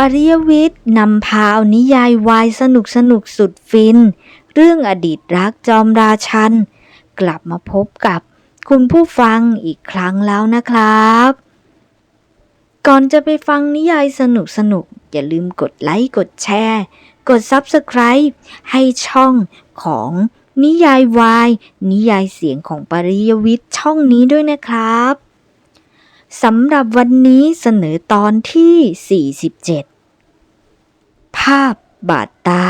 ปริยวิทย์นำพาเอานิยายวายสนุกสนุกสุดฟิน เรื่องอดีตรักจอมราชัน กลับมาพบกับคุณผู้ฟังอีกครั้งแล้วนะครับ ก่อนจะไปฟังนิยายสนุกสนุกอย่าลืมกดไลค์ กดแชร์ กด Subscribe ให้ช่อง ของนิยายวาย นิยายเสียงของปริยวิทย์ช่องนี้ด้วยนะครับสำหรับวันนี้เสนอตอนที่ 47 ภาพบาดตา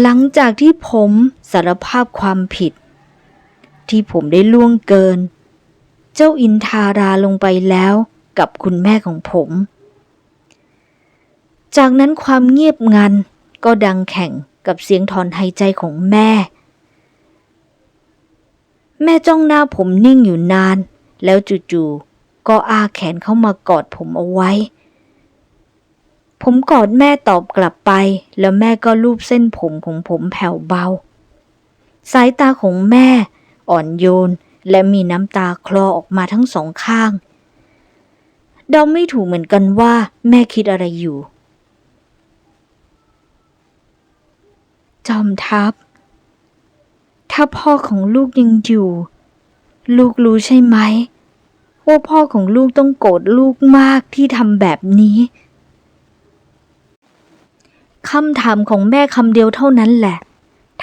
หลังจากที่ผมสารภาพความผิด ที่ผมได้ล่วงเกิน เจ้าอินทาราลงไปแล้ว กับคุณแม่ของผม จากนั้นความเงียบงันก็ดังแข่งกับเสียงถอนหายใจของแม่ แม่จ้องหน้าผมนิ่งอยู่นาน แล้วจู่ๆก็อาแขนเข้ามากอดผมเอาไว้ ผมกอดแม่ตอบกลับไป แล้วแม่ก็ลูบเส้นผมของผมแผ่วเบา สายตาของแม่อ่อนโยนและมีน้ำตาคลอออกมาทั้งสองข้าง เดาไม่ถูกเหมือนกันว่าแม่คิดอะไรอยู่ จอมทัพ ถ้าพ่อของลูกยังอยู่ ลูกรู้ใช่ไหมว่าพ่อของลูกต้องโกรธลูกมากที่ทำแบบนี้คำถามของแม่คำเดียวเท่านั้นแหละ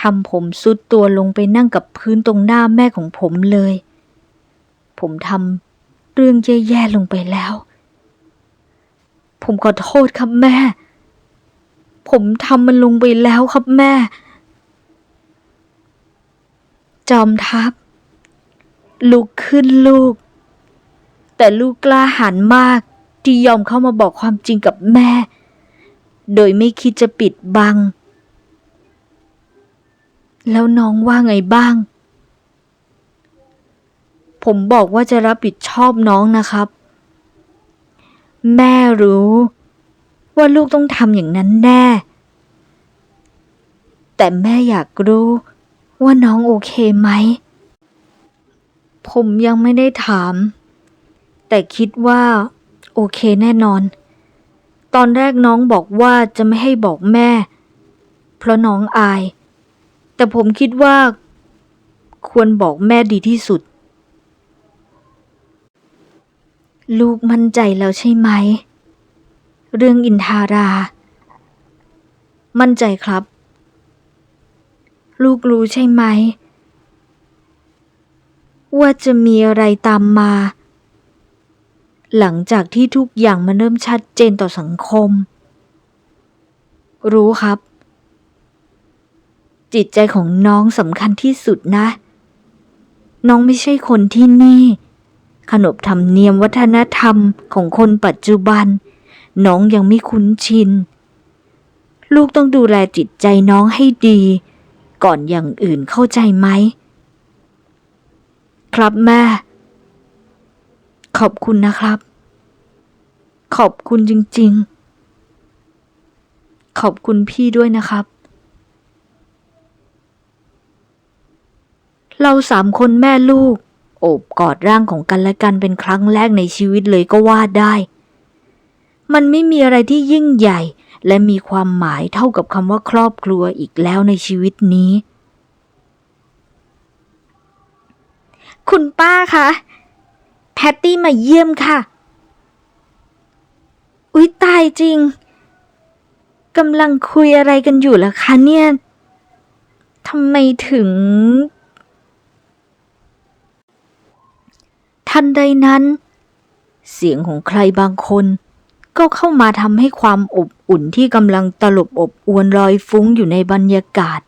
ทำผมสุดตัวลงไปนั่งกับพื้นตรงหน้าแม่ของผมเลย ผมทำเรื่องแย่ๆลงไปแล้ว ผมขอโทษครับแม่ ผมทำมันลงไปแล้วครับแม่ จอมทัพ ลุกขึ้นลูก แต่ลูกกล้าหาญมากที่ยอมเข้ามาบอกความจริงกับแม่ โดยไม่คิดจะปิดบัง แล้วน้องว่าไงบ้าง ผมบอกว่าจะรับผิดชอบน้องนะครับ แม่รู้ ว่าลูกต้องทำอย่างนั้นแน่ แต่แม่อยากรู้ว่าน้องโอเคไหม ผมยังไม่ได้ถาม แต่คิดว่า โอเคแน่นอน ตอนแรกน้องบอกว่าจะไม่ให้บอกแม่ เพราะน้องอาย แต่ผมคิดว่า ควรบอกแม่ดีที่สุด ลูกมั่นใจแล้วใช่ไหม เรื่องอินทารา มั่นใจครับ ลูกรู้ใช่ไหม ว่าจะมีอะไรตามมา หลังจากที่ทุกอย่างมันเริ่มชัดเจนต่อสังคม รู้ครับ จิตใจของน้องสำคัญที่สุดนะ น้องไม่ใช่คนที่นี่ ขนบธรรมเนียมวัฒนธรรมของคนปัจจุบัน น้องยังไม่คุ้นชิน ลูกต้องดูแลจิตใจน้องให้ดี ก่อนอย่างอื่นเข้าใจไหม ครับแม่ ขอบคุณนะครับ ขอบคุณจริง ๆ ขอบคุณพี่ด้วยนะครับเราสามคนแม่ลูก โอบกอดร่างของกันและกันเป็นครั้งแรกในชีวิตเลยก็ว่าได้ มันไม่มีอะไรที่ยิ่งใหญ่ และมีความหมายเท่ากับคำว่าครอบครัวอีกแล้วในชีวิตนี้ คุณป้าคะแพตตี้มาเยี่ยมค่ะ อุ๊ย ตายจริงกำลังคุยอะไรกันอยู่ล่ะคะเนี่ยทำไมถึง ทันใดนั้น เสียงของใครบางคน ก็เข้ามาทำให้ความอบอุ่นที่กำลังตลบอบอวนลอยฟุ้งอยู่ในบรรยากาศ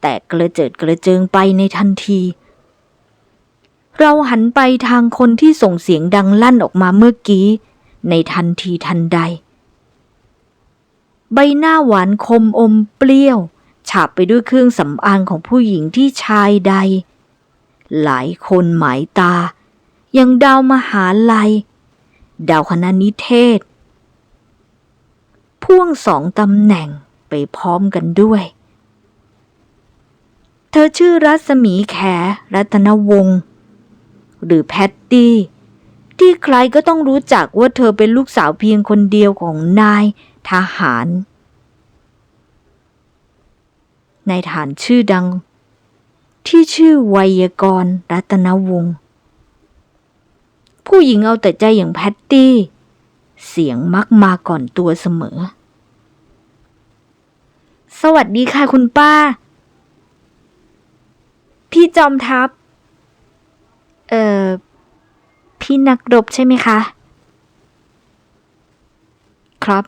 แต่กระเจิดกระเจิงไปในทันที เราหันไปทางคนที่ส่งเสียงดังลั่นออกมาเมื่อกี้ ในทันทีทันใด ใบหน้าหวานคมอมเปรี้ยวฉาบไปด้วยเครื่องสำอางของผู้หญิงที่ชายใด หลายคนหมายตา อยังดาวมหาลัย ดาวคณะนิเทศ พ่วงสองตำแหน่งไปพร้อมกันด้วย เธอชื่อรัศมีแข รัตนวงศ์หรือแพตตี้ ที่ใครก็ต้องรู้จักว่าเธอเป็นลูกสาวเพียงคนเดียวของนายทหาร นายทหารชื่อดัง ที่ชื่อไวยากรรัตนวงศ์ ผู้หญิงเอาแต่ใจอย่างแพตตี้ เสียงมักมาก่อนตัวเสมอ สวัสดีค่ะคุณป้า พี่จอมทัพ เอ่อ พี่นักรบใช่ไหมคะ ครับ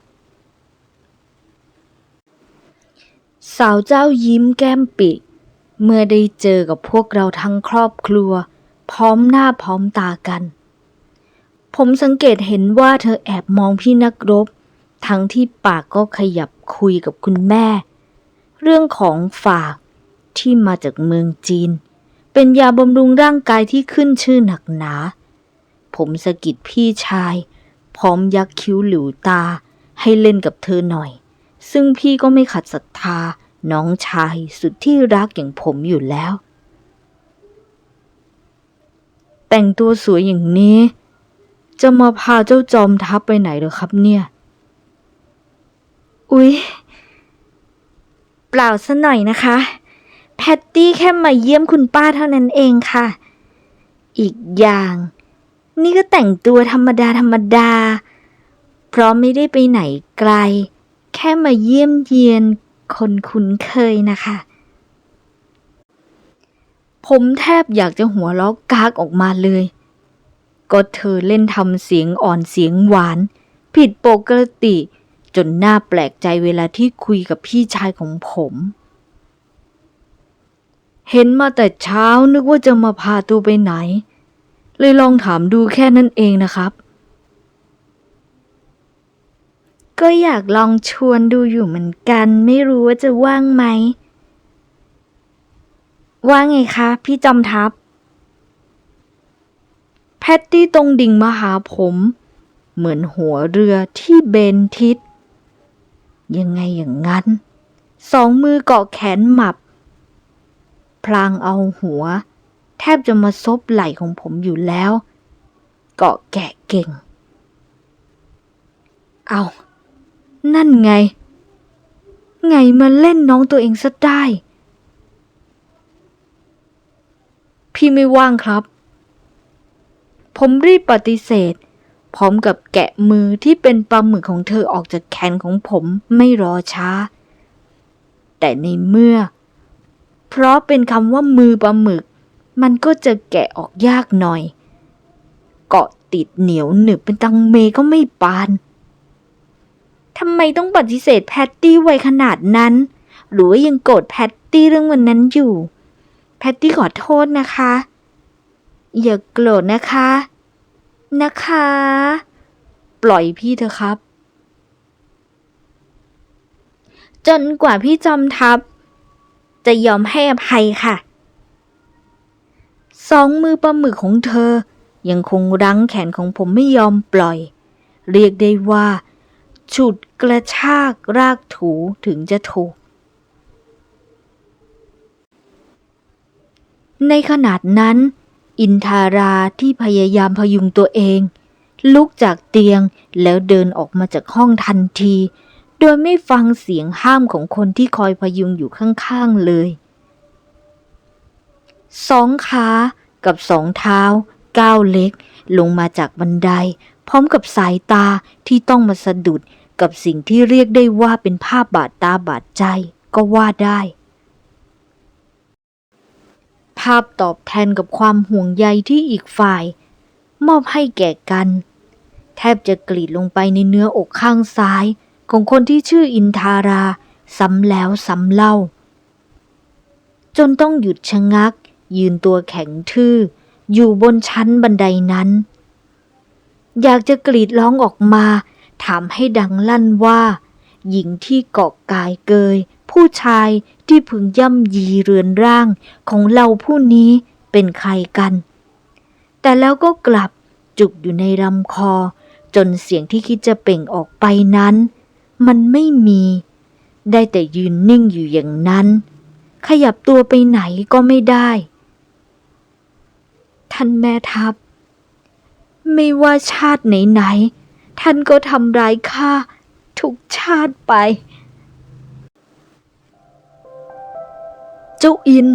สาวเจ้ายิ้มแก้มปิเมื่อได้เจอกับพวกเราทั้งครอบครัว พร้อมหน้าพร้อมตากัน ผมสังเกตเห็นว่าเธอแอบมองพี่นักรบ ทั้งที่ปากก็ขยับคุยกับคุณแม่ เรื่องของฝากที่มาจากเมืองจีน เป็นยาบำรุงร่างกายที่ขึ้นชื่อหนักหนา ผมสะกิดพี่ชาย พร้อมยักคิ้วหลิวตาให้เล่นกับเธอหน่อย ซึ่งพี่ก็ไม่ขัดศรัทธาน้องชายสุดที่รักอย่างผมอยู่แล้ว แต่งตัวสวยอย่างนี้ จะมาพาเจ้าจอมทัพไปไหนหรอครับเนี่ย อุ๊ย เปล่าซะหน่อยนะคะ แพตตี้แค่มาเยี่ยมคุณป้าเท่านั้นเองค่ะ อีกอย่าง นี่ก็แต่งตัวธรรมดาธรรมดา เพราะไม่ได้ไปไหนไกล แค่มาเยี่ยมเยียนคนคุ้นเคยนะคะ ผมแทบอยากจะหัวเราะกากออกมาเลย ก็เธอเล่นทำเสียงอ่อนเสียงหวาน ผิดปกติ จนน่าแปลกใจเวลาที่คุยกับพี่ชายของผม เห็นมาแต่เช้านึกว่าจะมาพาตัวไปไหน เลยลองถามดูแค่นั้นเองนะครับ ก็อยากลองชวนดูอยู่เหมือนกัน ไม่รู้ว่าจะว่างไหม ว่างไงคะ พี่จอมทัพแพ ตตี้ตรงดิ่งมาหาผม เหมือนหัวเรือที่เบนทิศ ยังไงอย่างนั้น สองมือเกาะแขนหมับ พลางเอาหัว แทบจะมาซบไหล่ของผมอยู่แล้ว เกาะแกะเก่ง เอา นั่นไง ไงมาเล่นน้องตัวเองซะได้ พี่ไม่ว่างครับ ผมรีบปฏิเสธ พร้อมกับแกะมือที่เป็นปลาหมึกของเธอออกจากแขนของผมไม่รอช้า แต่ในเมื่อ เพราะเป็นคำว่ามือปลาหมึก มันก็จะแกะออกยากหน่อย เกาะติดเหนียวหนึบเป็นตังเมก็ไม่ปานทำไมต้องปฏิเสธแพตตี้ไวขนาดนั้น หรือว่ายังโกรธแพตตี้เรื่องวันนั้นอยู่ แพตตี้ขอโทษนะคะ อย่าโกรธนะคะ นะคะ ปล่อยพี่เถอะครับ จนกว่าพี่จอมทัพ จะยอมให้อภัยค่ะ สองมือปลาหมึกของเธอ ยังคงรั้งแขนของผมไม่ยอมปล่อย เรียกได้ว่า ฉุดกระชากรากถูถึงจะถูกในขนาดนั้น อินทาราที่พยายามพยุงตัวเอง ลุกจากเตียงแล้วเดินออกมาจากห้องทันที โดยไม่ฟังเสียงห้ามของคนที่คอยพยุงอยู่ข้างๆเลยสองขากับสองเท้าก้าวเล็กลงมาจากบันได พร้อมกับสายตาที่ต้องมาสะดุดกับสิ่งที่เรียกได้ว่าเป็นภาพบาดตาบาดใจก็ว่าได้ ภาพตอบแทนกับความห่วงใยที่อีกฝ่าย มอบให้แก่กัน แทบจะกรีดลงไปในเนื้ออกข้างซ้าย ของคนที่ชื่ออินทารา ซ้ำแล้วซ้ำเล่า จนต้องหยุดชะงัก ยืนตัวแข็งทื่อ อยู่บนชั้นบันไดนั้น อยากจะกรีดร้องออกมา ถามให้ดังลั่นว่า หญิงที่เกาะกายเกย ผู้ชายที่พึงย่ำยีเรือนร่างของเราผู้นี้เป็นใครกัน แต่แล้วก็กลับจุกอยู่ในลำคอ จนเสียงที่คิดจะเปล่งออกไปนั้น มันไม่มี ได้แต่ยืนนิ่งอยู่อย่างนั้น ขยับตัวไปไหนก็ไม่ได้ ท่านแม่ทัพ ไม่ว่าชาติไหนๆท่านก็ทำร้ายข้าทุกชาติไป เจ้าอิน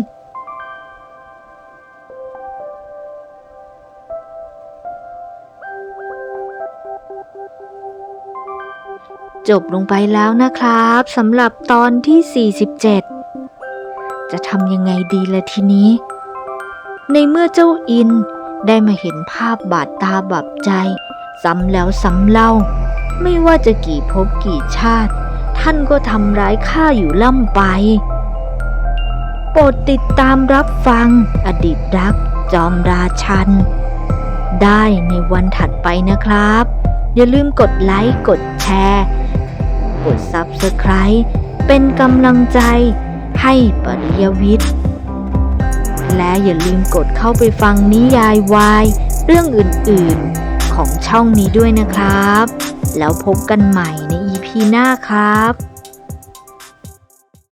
จบลงไปแล้วนะครับสำหรับตอนที่ 47 จะทำยังไงดีละทีนี้ ในเมื่อเจ้าอินได้มาเห็นภาพบาดตาบับใจ ซ้ำแล้วซ้ำเล่า ไม่ว่าจะกี่ภพกี่ชาติ ท่านก็ทำร้ายข้าอยู่ล่ำไป ปรดติดตามรับฟังอดีตรักจอมราชัน ได้ในวันถัดไปนะครับ อย่าลืมกดไลค์ กดแชร์ กด Subscribe เป็นกำลังใจให้ปริยวิทย์ และอย่าลืมกดเข้าไปฟังนิยายวาย เรื่องอื่นๆของช่องนี้ด้วยนะครับ แล้วพบกันใหม่ใน EP หน้าครับ